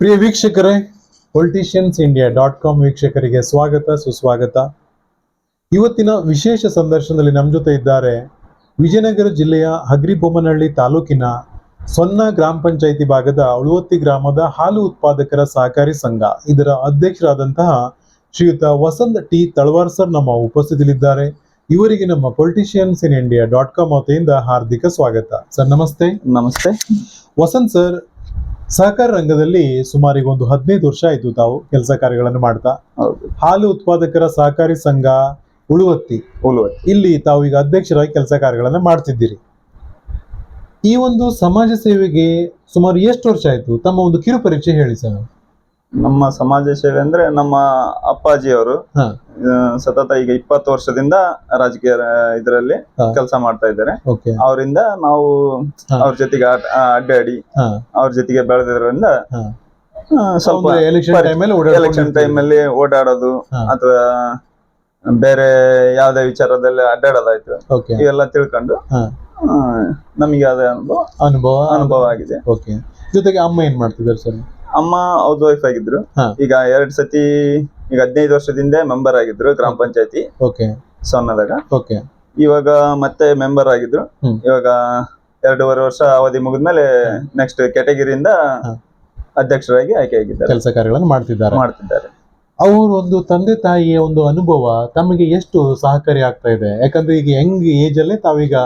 ಪ್ರಿಯ ವೀಕ್ಷಕರೇ politicians India dot com ವೀಕ್ಷಕರಿಗೆ ಸ್ವಾಗತ ಸುಸ್ವಾಗತ. ಇವತ್ತಿನ ವಿಶೇಷ ಸಂದರ್ಶನದಲ್ಲಿ ನಮ್ಮ ಜೊತೆ ಇದ್ದಾರೆ ವಿಜಯನಗರ ಜಿಲ್ಲೆಯ ಹಗ್ರಿಬೊಮ್ಮನಹಳ್ಳಿ ತಾಲೂಕಿನ ಸೊನ್ನ ಗ್ರಾಮ ಪಂಚಾಯಿತಿ ಭಾಗದ ಉಳುವತ್ತಿ ಗ್ರಾಮದ ಹಾಲು ಉತ್ಪಾದಕರ ಸಹಕಾರಿ ಸಂಘ. ಇದರ ಅಧ್ಯಕ್ಷರಾದಂತಹ ಶ್ರೀಯುತ ವಸಂತ್ ಟಿ ತಳವಾರ್ ಸರ್ ನಮ್ಮ ಉಪಸ್ಥಿತಿಯಲ್ಲಿದ್ದಾರೆ. ಇವರಿಗೆ ನಮ್ಮ politicians in India dot com ವತಿಯಿಂದ ಹಾರ್ದಿಕ ಸ್ವಾಗತ. ಸರ್ ನಮಸ್ತೆ. ನಮಸ್ತೆ. ವಸಂತ್ ಸರ್ ಸಹಕಾರ ರಂಗದಲ್ಲಿ ಸುಮಾರಿಗೆ ಒಂದು ಹದಿನೈದು ವರ್ಷ ಆಯ್ತು ತಾವು ಕೆಲಸ ಕಾರ್ಯಗಳನ್ನು ಮಾಡ್ತಾ. ಹಾಲು ಉತ್ಪಾದಕರ ಸಹಕಾರಿ ಸಂಘ ಉಳುವತ್ತಿ. ಉಳುವತ್ತಿ. ಇಲ್ಲಿ ತಾವು ಈಗ ಅಧ್ಯಕ್ಷರಾಗಿ ಕೆಲಸ ಕಾರ್ಯಗಳನ್ನು ಮಾಡ್ತಿದ್ದೀರಿ. ಈ ಒಂದು ಸಮಾಜ ಸೇವೆಗೆ ಸುಮಾರು ಎಷ್ಟು ವರ್ಷ ಆಯ್ತು? ತಮ್ಮ ಒಂದು ಕಿರು ಪರೀಕ್ಷೆ ಹೇಳಿ ಸರ್. ನಮ್ಮ ಸಮಾಜ ಸೇವೆ ಅಂದ್ರೆ ನಮ್ಮ ಅಪ್ಪಾಜಿಯವರು ಸತತ ಈಗ ಇಪ್ಪತ್ತು ವರ್ಷದಿಂದ ರಾಜಕೀಯ ಇದರಲ್ಲಿ. ಕೆಲಸ ಮಾಡ್ತಾ ಇದ್ದಾರೆ. ಅವರಿಂದ ನಾವು. ಅವ್ರ ಜೊತೆಗೆ ಅಡ್ಡಾಡಿ ಅವ್ರ ಜೊತೆಗೆ ಬೆಳೆದಿರೋದ್ರಿಂದ ಸ್ವಲ್ಪ ಎಲೆಕ್ಷನ್ ಟೈಮ್ ಅಲ್ಲಿ ಓಡಾಡೋದು ಅಥವಾ ಬೇರೆ ಯಾವ್ದೇ ವಿಚಾರದಲ್ಲಿ ಅಡ್ಡಾಡೋದಾಯ್ತು. ಇವೆಲ್ಲ ತಿಳ್ಕೊಂಡು ನಮಗೆ ಅದೇ ಅನುಭವ ಅನುಭವ ಅನುಭವ ಆಗಿದೆ. ಜೊತೆಗೆ ಅಮ್ಮ ಏನ್ ಮಾಡ್ತಿದ್ದಾರೆ ಸರ್? ಅಮ್ಮ ಹೌಸ್ ವೈಫ್ ಆಗಿದ್ರು ಈಗ ಎರಡ್ ಸತಿ ಈಗ ಹದಿನೈದು ವರ್ಷದಿಂದ ಮೆಂಬರ್ ಆಗಿದ್ರು ಗ್ರಾಮ ಪಂಚಾಯತಿ. ಓಕೆ ಸೊನ್ನದಾಗ ಓಕೆ ಇವಾಗ ಮತ್ತೆ ಮೆಂಬರ್ ಆಗಿದ್ರು. ಇವಾಗ ಎರಡೂವರೆ ವರ್ಷ ಅವಧಿ ಮುಗಿದ್ಮೇಲೆ ನೆಕ್ಸ್ಟ್ ಕೆಟಗಿರಿಯಿಂದ ಅಧ್ಯಕ್ಷರಾಗಿ ಆಯ್ಕೆ ಆಗಿದ್ದಾರೆ. ಕೆಲಸ ಕಾರ್ಯಗಳನ್ನು ಮಾಡ್ತಿದ್ದಾರೆ. ಮಾಡ್ತಿದ್ದಾರೆ. ಅವ್ರ ಒಂದು ತಂದೆ ತಾಯಿಯ ಒಂದು ಅನುಭವ ತಮಗೆ ಎಷ್ಟು ಸಹಕಾರಿ ಆಗ್ತಾ ಇದೆ? ಯಾಕಂದ್ರೆ ಈಗ ಯಂಗ್ ಏಜ್ ಅಲ್ಲೇ ತಾವೀಗ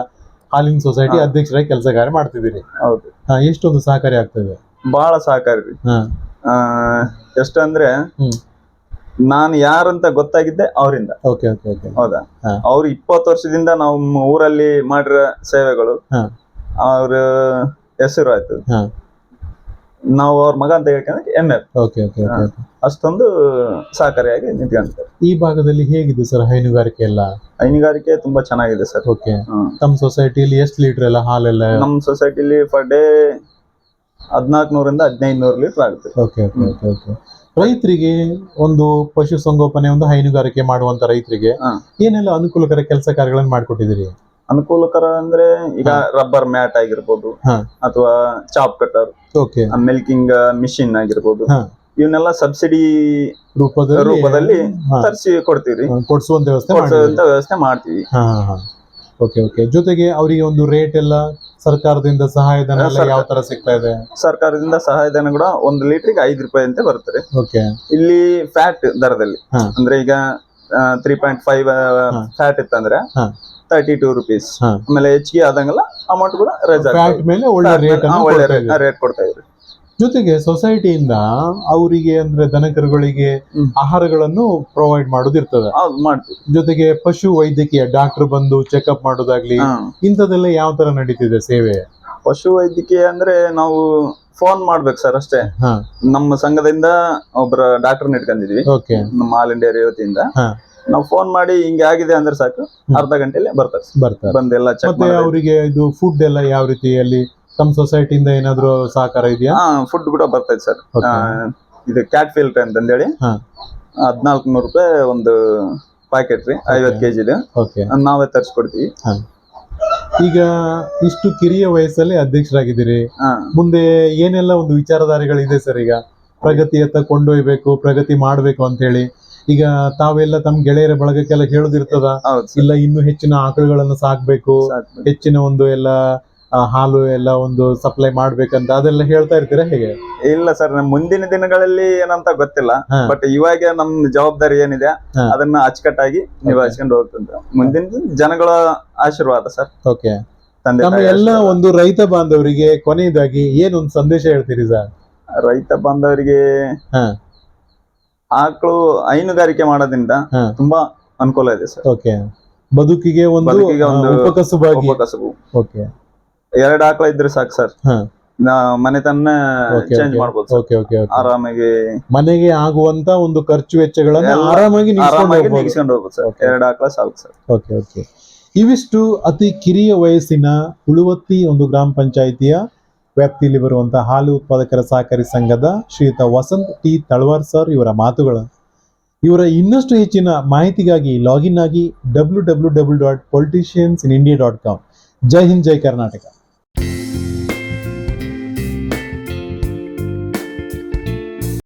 ಹಾಲಿನ ಸೊಸೈಟಿ ಅಧ್ಯಕ್ಷರಾಗಿ ಕೆಲಸ ಕಾರ್ಯ ಮಾಡ್ತಿದ್ದೀರಿ. ಹೌದು. ಎಷ್ಟೊಂದು ಸಹಕಾರಿ ಆಗ್ತಾ ಇದೆ? ಬಹಳ ಸಹಕಾರಿ. ಎಷ್ಟಂದ್ರೆ. ನಾನು ಯಾರಂತ ಗೊತ್ತಾಗಿದ್ದೆ ಅವರಿಂದ. ಓಕೆ ಓಕೆ ಓಕೆ ಹೌದಾ? ಹಾ. ಅವ್ರು ಇಪ್ಪತ್ತು ವರ್ಷದಿಂದ ನಾವು ಊರಲ್ಲಿ ಮಾಡಿರೋ ಸೇವೆಗಳು. ಹಾ. ಅವ್ರ ಹೆಸರು ಆಯ್ತು. ಹಾ. ನಾವು ಅವ್ರ ಮಗ ಅಂತ ಹೇಳ್ಕೊಂಡ್ರೆ ಎಂ ಓಕೆ ಓಕೆ. ಓಕೆ ಅಷ್ಟೊಂದು ಸಹಕಾರಿಯಾಗಿ ನಿಂತ್ಕೊಂತಾರೆ. ಈ ಭಾಗದಲ್ಲಿ ಹೇಗಿದೆ ಸರ್ ಹೈನುಗಾರಿಕೆ ಎಲ್ಲ? ಹೈನುಗಾರಿಕೆ ತುಂಬಾ ಚೆನ್ನಾಗಿದೆ ಸರ್ ಓಕೆ ತಮ್ಮ ಸೊಸೈಟಿಯಲ್ಲಿ ಎಷ್ಟು ಲೀಟರ್ ಎಲ್ಲ ಹಾಲೆಲ್ಲ ನಮ್ಮ ಸೊಸೈಟಿಲಿ ಪರ್ ಡೇ ಹದಿನಾಲ್ಕುನೂರಿಂದ ಹದಿನೈದು ನೂರು ಲೀಟರ್ ಆಗುತ್ತೆ. ಓಕೆ ಓಕೆ ಓಕೆ ಓಕೆ ರೈತರಿಗೆ ಒಂದು ಪಶು ಸಂಗೋಪನೆ ಒಂದು ಹೈನುಗಾರಿಕೆ ಮಾಡುವಂತ ರೈತರಿಗೆ. ಏನೆಲ್ಲ ಅನುಕೂಲಕರ ಕೆಲಸ ಕಾರ್ಯಗಳನ್ನು ಮಾಡಿಕೊಟ್ಟಿದ್ದೀರಿ? ಅನುಕೂಲಕರ ಅಂದ್ರೆ ಈಗ ರಬ್ಬರ್ ಮ್ಯಾಟ್ ಆಗಿರ್ಬೋದು ಅಥವಾ chop cutter okay milking machine ಆಗಿರ್ಬೋದು. ಇವನ್ನೆಲ್ಲ ಸಬ್ಸಿಡಿ ರೂಪದಲ್ಲಿ ರೂಪದಲ್ಲಿ. ತರಿಸಿ ಕೊಡ್ತೀವಿ. ಕೊಡಿಸುವಂತ ವ್ಯವಸ್ಥೆ ವ್ಯವಸ್ಥೆ ಮಾಡ್ತೀವಿ. ಓಕೆ ಓಕೆ ಜೊತೆಗೆ ಅವರಿಗೆ ಒಂದು ರೇಟ್ ಎಲ್ಲ ಸರ್ಕಾರದಿಂದ ಸಹಾಯಧನ ಎಲ್ಲ ಸರ್ಕಾರ- ಯಾವ ತರ ಸಿಗ್ತಾ ಇದೆ? ಸರ್ಕಾರದಿಂದ ಸಹಾಯಧನ ಕೂಡ ಒಂದು ಲೀಟರ್ಗೆ ಐದು ರೂಪಾಯಿ ಅಂತ ಬರುತ್ತೆ ಓಕೆ ಇಲ್ಲಿ ಫ್ಯಾಟ್ ದರದಲ್ಲಿ. ಹಾ. ಅಂದ್ರೆ ಈಗ ತ್ರೀ ಪಾಯಿಂಟ್ ಫೈವ್ ಫ್ಯಾಟ್ ಇತ್ತಂದ್ರೆ ಹಾ. ತರ್ಟಿ ಟೂ ರುಪೀಸ್ ಹಾ. ಆಮೇಲೆ ಹೆಚ್ಚಿಗೆ ಆದಂಗೆಲ್ಲ ಅಮೌಂಟ್ ಕೂಡ ರೈಸ್ ಫ್ಯಾಟ್ ಮೇಲೆ ಒಳ್ಳೆ ರೇಟ್ ಅನ್ನು ಕೊಡ್ತಾ. ರೇಟ್ ಕೊಡ್ತಾ ಇದ್ರಿ ಜೊತೆಗೆ ಸೊಸೈಟಿಯಿಂದ ಅವರಿಗೆ ಅಂದ್ರೆ ದನಕರುಗಳಿಗೆ. ಆಹಾರಗಳನ್ನು ಪ್ರೊವೈಡ್ ಮಾಡೋದಿರ್ತದೆ ಜೊತೆಗೆ ಪಶು ವೈದ್ಯಕೀಯ ಡಾಕ್ಟರ್ ಬಂದು ಚೆಕ್ಅಪ್ ಮಾಡೋದಾಗ್ಲಿ ಇಂಥದೆಲ್ಲ ಇಂಥದ್ದೆಲ್ಲ ಯಾವ ತರ ನಡೀತಿದೆ ಸೇವೆ? ಪಶು ವೈದ್ಯಕೀಯ ಅಂದ್ರೆ ನಾವು ಫೋನ್ ಮಾಡ್ಬೇಕು ಸರ್ ಅಷ್ಟೇ. ನಮ್ಮ ಸಂಘದಿಂದ ಒಬ್ಬರ ಡಾಕ್ಟರ್ ಇಟ್ಕೊಂಡಿದ್ವಿ. ಓಕೆ ನಮ್ಮ ಆಲ್ ಇಂಡಿಯಾ ರೇವತಿಯಿಂದ ನಾವು ಫೋನ್ ಮಾಡಿ ಹಿಂಗೆ ಆಗಿದೆ ಅಂದ್ರೆ ಸಾಕು. ಅರ್ಧ ಗಂಟೆಲಿ ಬರ್ತಾರೆ ಬರ್ತಾರೆ. ಬಂದೆಲ್ಲ ಚೆಕ್ ಅವರಿಗೆ ಇದು ಫುಡ್ ಎಲ್ಲ ಯಾವ ರೀತಿಯಲ್ಲಿ ತಮ್ಮ ಸೊಸೈಟಿಯಿಂದ ಏನಾದ್ರು ಸಹಕಾರ ಇದೆಯಾ? ಹಾ ಫುಡ್ ಕೂಡ ಬರ್ತೈತೆ ಸರ್. ಇದು ಕ್ಯಾಟ್ ಫಿಲ್ಟರ್ ಅಂತಂದೇಳಿ. ಹಾ. ಹದಿನಾಲ್ಕು ನೂರು ರೂಪಾಯಿ ಒಂದು ಪ್ಯಾಕೆಟ್ ರೀ ಐವತ್ತು ಕೆಜಿ ಜಿದು ನಾವೇ ತರಿಸ್ಕೊಡ್ತೀವಿ. ಈಗ ಇಷ್ಟು ಕಿರಿಯ ವಯಸ್ಸಲ್ಲಿ ಅಧ್ಯಕ್ಷರಾಗಿದ್ದೀರಿ. ಮುಂದೆ ಏನೆಲ್ಲ ಒಂದು ವಿಚಾರಧಾರೆಗಳಿದೆ ಸರ್ ಈಗ? ಪ್ರಗತಿಯತ್ತ ಕೊಂಡೊಯ್ಬೇಕು ಪ್ರಗತಿ ಮಾಡ್ಬೇಕು ಅಂತ ಹೇಳಿ ಈಗ ತಾವೆಲ್ಲ ತಮ್ಮ ಗೆಳೆಯರ ಬಳಗಕ್ಕೆಲ್ಲ ಹೇಳುದಿರ್ತದ? ಇಲ್ಲ ಇನ್ನು ಹೆಚ್ಚಿನ ಆಕಳುಗಳನ್ನು ಸಾಕ್ಬೇಕು. ಹೆಚ್ಚಿನ ಒಂದು ಎಲ್ಲ ಹಾಲು ಎಲ್ಲ ಒಂದು ಸಪ್ಲೈ ಮಾಡ್ಬೇಕಂತ ಅದೆಲ್ಲ ಹೇಳ್ತಾ ಇರ್ತೀರಾ ಹೇಗೆ? ಇಲ್ಲ ಸರ್ ನಮ್ ಮುಂದಿನ ದಿನಗಳಲ್ಲಿ ಏನಂತ ಗೊತ್ತಿಲ್ಲ. ಬಟ್ ಇವಾಗ ನಮ್ ಜವಾಬ್ದಾರಿ ಏನಿದೆ ಅದನ್ನ ಅಚ್ಚುಕಟ್ಟಾಗಿ ನಿಭಾಯಿಸ್ಕೊಂಡು ಹೋಗ್ತಂತ ಮುಂದಿನ ಜನಗಳ ಆಶೀರ್ವಾದ ಸರ್. ಓಕೆ ನಮ್ಮ ಎಲ್ಲ ಒಂದು ರೈತ ಬಾಂಧವರಿಗೆ ಕೊನೆಯದಾಗಿ ಏನೊಂದು ಸಂದೇಶ ಹೇಳ್ತೀರಿ ಸರ್? ರೈತ ಬಾಂಧವರಿಗೆ. ಆಕಳು ಹೈನುಗಾರಿಕೆ ಮಾಡೋದ್ರಿಂದ. ತುಂಬಾ ಅನುಕೂಲ ಇದೆ ಸರ್. ಓಕೆ ಬದುಕಿಗೆ ಒಂದು ಉಪಕಸುಬಾಗಿ. ಉಪಕಸಬು. ಓಕೆ ಎರಡು ಆಕಳ ಇದ್ರೆ ಸಾಕು ಸರ್. ಮನೆತನ ಚೇಂಜ್ ಮಾಡ್ಬೋದು ಸರ್. Okay okay okay. ಆರಾಮಾಗಿ ಮನೆಗೆ ಆಗುವಂತ ಒಂದು ಖರ್ಚು ವೆಚ್ಚಗಳನ್ನ ಆರಾಮಾಗಿ ಆರಾಮಾಗಿ ಹೋಗ್ಬೋದು. ನಿಗಿಸ್ಕೊಂಡು ಹೋಗ್ಬೋದು ಸರ್. ಎರಡು ಆಕಳ ಸಾಕು ಸರ್. Okay okay. ಇವಿಷ್ಟು ಅತಿ ಕಿರಿಯ ವಯಸ್ಸಿನ ಉಳುವತ್ತಿ ಒಂದು ಗ್ರಾಮ ಪಂಚಾಯಿತಿಯ ವ್ಯಾಪ್ತಿಯಲ್ಲಿ ಬರುವಂತಹ ಹಾಲು ಉತ್ಪಾದಕರ ಸಹಕಾರಿ ಸಂಘದ ಶ್ರೀಯುತ ವಸಂತ್ ಟಿ ತಳವಾರ್ ಸರ್ ಇವರ ಮಾತುಗಳು. ಇವರ ಇನ್ನಷ್ಟು ಹೆಚ್ಚಿನ ಮಾಹಿತಿಗಾಗಿ ಲಾಗಿನ್ ಆಗಿ W W W dot politicians in India dot com. ಜೈ ಹಿಂದ್ ಜೈ ಕರ್ನಾಟಕ.